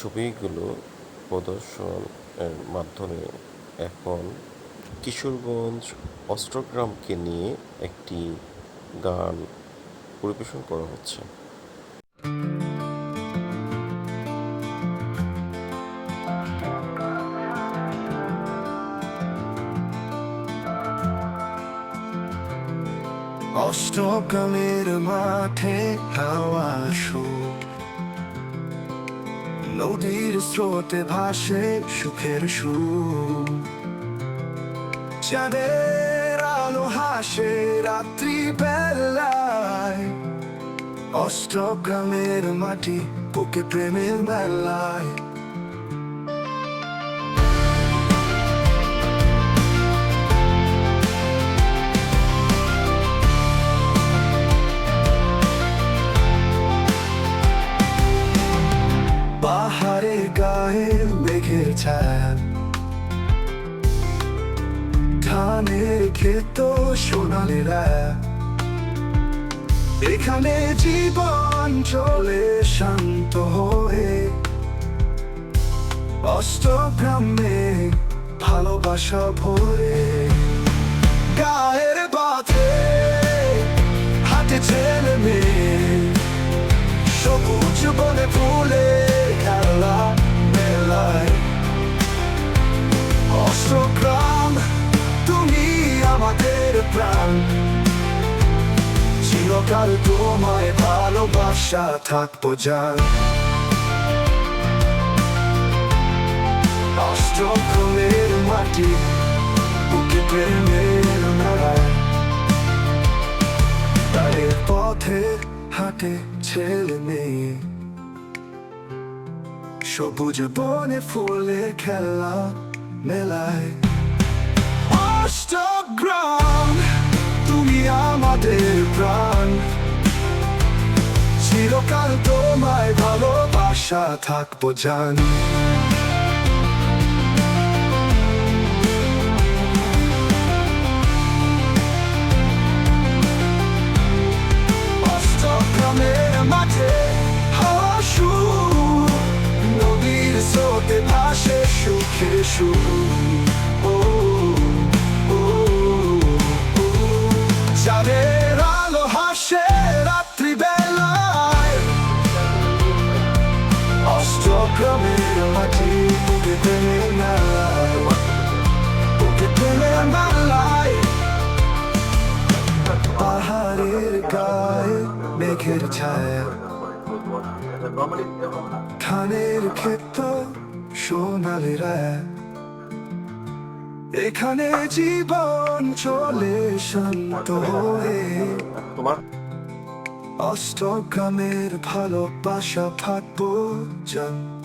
ছবিগুলো প্রদর্শন এর মাধ্যমে এখন কিশোরগঞ্জ অষ্টগ্রামকে নিয়ে একটি গান পরিবেশন করা হচ্ছে। অষ্টগ্রামের মাঠে হাওয়া সুর। নদীর স্রোতে ভাসে সুখের সুর। চাঁদের আলো হাসে রাত্রি বেলায়। অষ্টগ্রামের মাটি, বুকে প্রেমের মেলায়। মেঘের ছায়া ধানের ক্ষেত সোনালি এখানে জীবন চলে শান্ত হয়ে। অষ্টগ্রামে ভালোবাসা ভরে। গায়ের বাঁধে হাতে ছেলে মেয়ে। সবুজ বনে ফুলে খেলা অষ্টগ্রাম তুমি আমাদের প্রাণ। চিরকাল তোমায় ভালোবাসা থাকব যান অষ্টগ্রামের মাটি, বুকে প্রেমের মেলায় তাদের পথে হাঁটে ছেলে মেয়ে। সবুজ বনে ফুলে খেলা মেলায়। অষ্টগ্রাম তুমি আমাদের প্রাণ। চিরকাল তোমায় ভালোবাসা থাকব জান। ও। চাঁদের আলো হাসে রাত্রি বেলায় অষ্টগ্রামের মাটি মেলায় পাহাড়ের গায়ে মেঘের ছায়া। ধানের ক্ষেত সোনালি এখানে জীবন চলে শান্ত হয়ে। অষ্টগ্রামের ভালোবাসা ফাটব জান